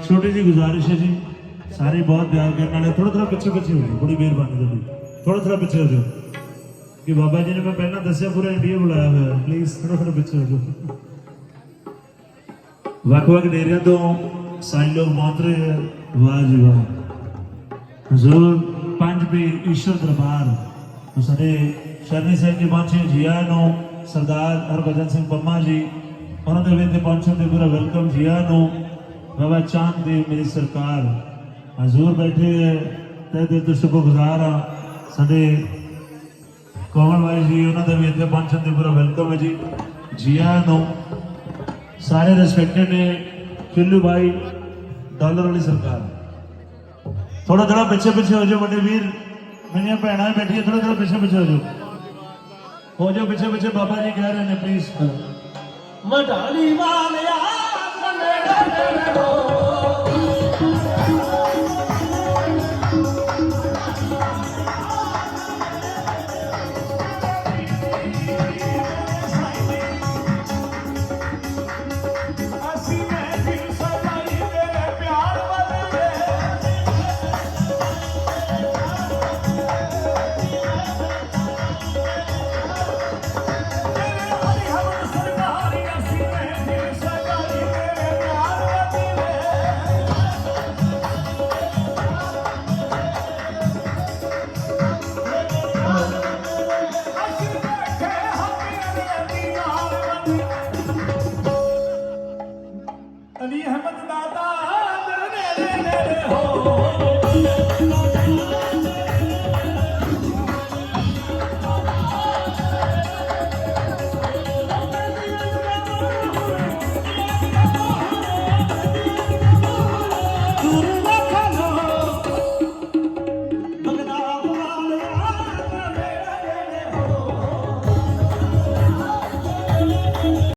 छोटी जी गुजारिश है जी। सारे बहुत प्यार करने वाले, थोड़ा थोड़ा पिछले पिछले हो बड़ी मेहरबानी करी थोड़ा थोड़ा पिछले हो जाओ। कि बाबा जी ने मैं पहला दसिया पूरा इंडिया बुलाया हुआ प्लीज़ थोड़ा थोड़ा पिछले हो जाओ। ਵੱਖ-ਵੱਖ ਡੇਰਿਆਂ ਤੋਂ ਸਾਈਂ ਲੋਕ ਪਹੁੰਚ ਰਹੇ ਹੈ ਵਾਹ ਜੀ ਵਾਹ ਹਜ਼ੂਰ ਪੰਜ ਪੀਰ ਈਸ਼ਵਰ ਦਰਬਾਰ ਤੋਂ ਸਾਡੇ ਸ਼ਰਨੀ ਸਿੰਘ ਜੀ ਪਹੁੰਚੇ ਜੀ ਆਇਆਂ ਨੂੰ ਸਰਦਾਰ ਹਰਭਜਨ ਸਿੰਘ ਪੰਮਾ ਜੀ ਉਹਨਾਂ ਦੇ ਵਿੱਚ ਪਹੁੰਚਣ ਦੇ ਪੂਰਾ ਵੈਲਕਮ ਜੀ ਆਇਆਂ ਨੂੰ ਬਾਬਾ ਚਾਂਦ ਦੇ ਮੇਰੀ ਸਰਕਾਰ ਹਜ਼ੂਰ ਬੈਠੇ ਹੈ ਤੇ ਦਿਲ ਤੋਂ ਸ਼ੁਕਰਗੁਜ਼ਾਰ ਹਾਂ ਸਾਡੇ ਕੋਮਲ ਭਾਈ ਜੀ ਉਹਨਾਂ ਦੇ ਵੀ ਇੱਥੇ ਪਹੁੰਚਣ ਦੇ ਪੂਰਾ ਵੈਲਕਮ ਹੈ ਜੀ ਜੀ ਆਇਆਂ ਨੂੰ ਸਾਰੇ ਰਿਸਪੈਕਟਡ ਨੇ ਫਿੱਲੂ ਭਾਈ ਡਾਲਰ ਵਾਲੀ ਸਰਕਾਰ। ਥੋੜਾ ਥੋੜਾ ਪਿੱਛੇ ਪਿੱਛੇ ਹੋ ਜਾਓ ਵੱਡੇ ਵੀਰ। ਮੇਰੀਆਂ ਭੈਣਾਂ ਵੀ ਬੈਠੀਆਂ ਥੋੜਾ ਥੋੜਾ ਪਿੱਛੇ ਪਿੱਛੇ ਹੋ ਜਾਓ। ਹੋ ਜਾਓ ਪਿੱਛੇ ਪਿੱਛੇ, ਬਾਬਾ ਜੀ ਕਹਿ ਰਹੇ ਨੇ ਪਲੀਜ਼ ਮਢਾਲੀ ਵਾਲਿਆ अली अहमद दादा हो।